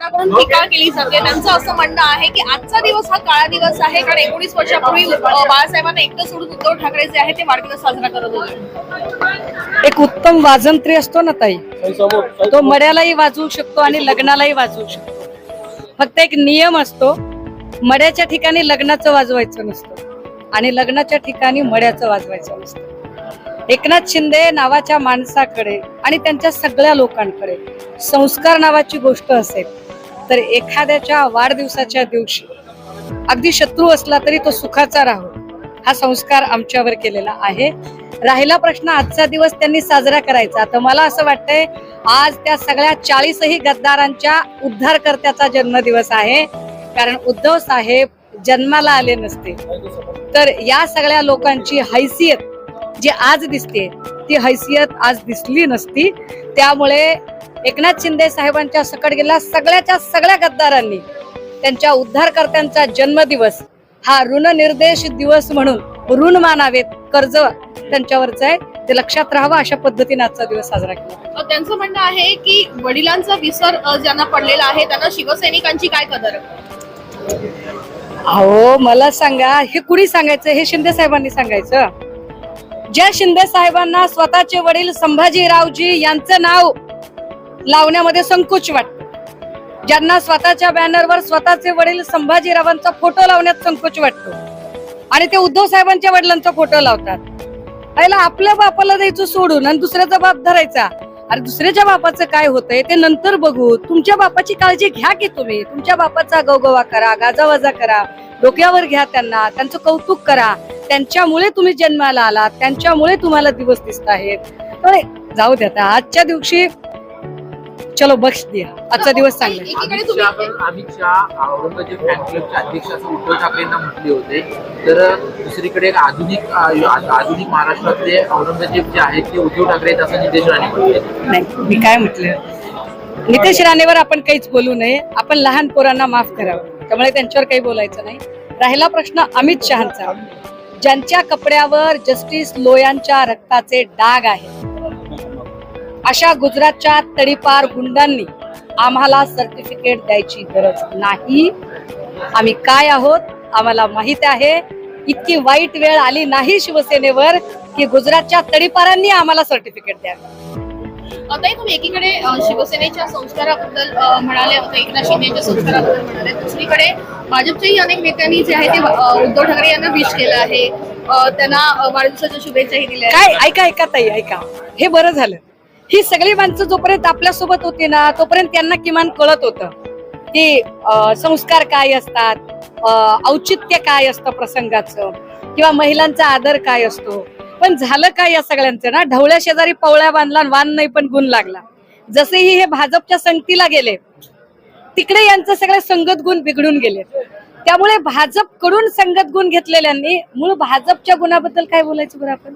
टीका केली जाते. त्यांचं असं म्हणणं आहे की आजचा दिवस हा काळा दिवस आहे. कारण एकोणीस वर्षापूर्वी बाळासाहेबांना एकटं सोडून उद्धव ठाकरे जे आहे ते वाढदिवस साजरा करत होते. एक उत्तम वाजंत्री असतो ना ताई? तो मड्यालाही वाजवू शकतो आणि लग्नालाही वाजवू शकतो. फक्त एक नियम असतो मड्याच्या ठिकाणी लग्नाचं वाजवायचं नसतं आणि लग्नाच्या ठिकाणी मड्याचं वाजवायचं नसतं. एकनाथ शिंदे नावाच्या माणसाकडे आणि त्यांच्या सगळ्या लोकांकडे संस्कार नावाची गोष्ट असेल तर एखाद्याच्या वाढदिवसाच्या दिवशी अगदी शत्रू असला तरी तो सुखाचा राहो. हा संस्कार आमच्यावर केलेला आहे. राहिला प्रश्न आजचा दिवस त्यांनी साजरा करायचा. तर मला असं वाटतंय आज त्या सगळ्या चाळीसही गद्दारांच्या उद्धारकर्त्याचा जन्मदिवस आहे. कारण उद्धव साहेब जन्माला आले नसते. तर या सगळ्या लोकांची हैसियत जी आज दिसते ती हैसियत आज दिसली नसती. त्यामुळे एकनाथ शिंदे साहेबांच्या सकट गेल्या सगळ्याच्या सगळ्या गद्दारांनी त्यांच्या उद्धारकर्त्यांचा जन्मदिवस हा ऋणनिर्देश दिवस म्हणून ऋण मानावेत कर्ज त्यांच्यावरच आहे. ते लक्षात राहावं अशा पद्धतीने आजचा दिवस साजरा केला. त्यांचं म्हणणं आहे की वडिलांचा विसर ज्यांना पडलेला आहे त्यांना शिवसैनिकांची काय कदर? अहो मला सांगा हे कुणी सांगायचं? हे शिंदे साहेबांनी सांगायचं? ज्या शिंदे साहेबांना स्वतःचे वडील संभाजीरावजी यांचं नाव लावण्यामध्ये संकोच वाटतो. ज्यांना स्वतःच्या बॅनरवर स्वतःचे वडील संभाजीरावांचा फोटो लावण्यात संकोच वाटतो. आणि ते उद्धव साहेबांच्या वडिलांचा फोटो लावतात. पहिला आपल्या बापाला द्यायचं सोडून आणि दुसऱ्याचा बाप धरायचा. अरे दुसऱ्याच्या बापाचं काय होतंय ते नंतर बघू. तुमच्या बापाची काळजी घ्या की तुम्ही. तुमच्या बापाचा गवगवा करा गाजावाजा करा. डोक्यावर घ्या त्यांना. त्यांचं कौतुक करा. त्यांच्यामुळे तुम्ही जन्माला आलात. त्यांच्यामुळे तुम्हाला दिवस दिसत आहेत. जाऊ द्या आता. आजच्या दिवशी चलो बक्ष द्या. आजचा दिवस चांगला अमित शहा पण- अमित शहा औरंगजेब फॅन क्लबचे अध्यक्ष असं उद्धव ठाकरेंना म्हटले होते. तर दुसरीकडे एक आधुनिक आधुनिक महाराष्ट्रातले औरंगजेब जे आहेत ते उद्धव ठाकरे आहेत असं नितेश राणे म्हटले नाही मी काय म्हटलं? नितेश राणेवर आपण काहीच बोलू नये. आपण लहान पोरांना माफ करावं. त्यामुळे त्यांच्यावर काही बोलायचं नाही. राहिला प्रश्न अमित शहाचा. ज्यांच्या कपड्यावर जस्टिस लोयांच्या रक्ताचे डाग आहे अशा गुजरातच्या तडीपार गुंडांनी आम्हाला सर्टिफिकेट द्यायची गरज नाही. आम्ही काय आहोत? आम्हाला माहीत आहे इतकी वाईट वेळ आली नाही शिवसेनेवर की गुजरातच्या तडीपारांनी आम्हाला सर्टिफिकेट द्यावे तुम्ही एकीकडे शिवसेनेच्या संस्काराबद्दल म्हणाले होते एकनाथ शिंदेच्या संस्काराबद्दल म्हणाले. दुसरीकडे भाजपच्याही अनेक नेत्यांनी जे आहे ते उद्धव ठाकरे यांना विश केलं आहे. त्यांना वाढदिवसाच्या शुभेच्छाही दिल्या. काय? ऐका ऐका ताई ऐका. हे बरं झालं. ही सगळी माणसं जोपर्यंत आपल्यासोबत होती ना तोपर्यंत त्यांना किमान कळत होतं की संस्कार काय असतात औचित्य काय असतं प्रसंगाचं किंवा महिलांचा आदर काय असतो. पण झालं काय या सगळ्यांचं ना? ढवळ्या शेजारी पवळ्या बांधला वान नाही पण गुण लागला. जसेही हे भाजपच्या संगतीला गेले तिकडे यांचं सगळे संगत गुण बिघडून गेले. त्यामुळे भाजपकडून संगत गुण घेतलेल्यांनी मूळ भाजपच्या गुणाबद्दल काय बोलायचं बरं आपण?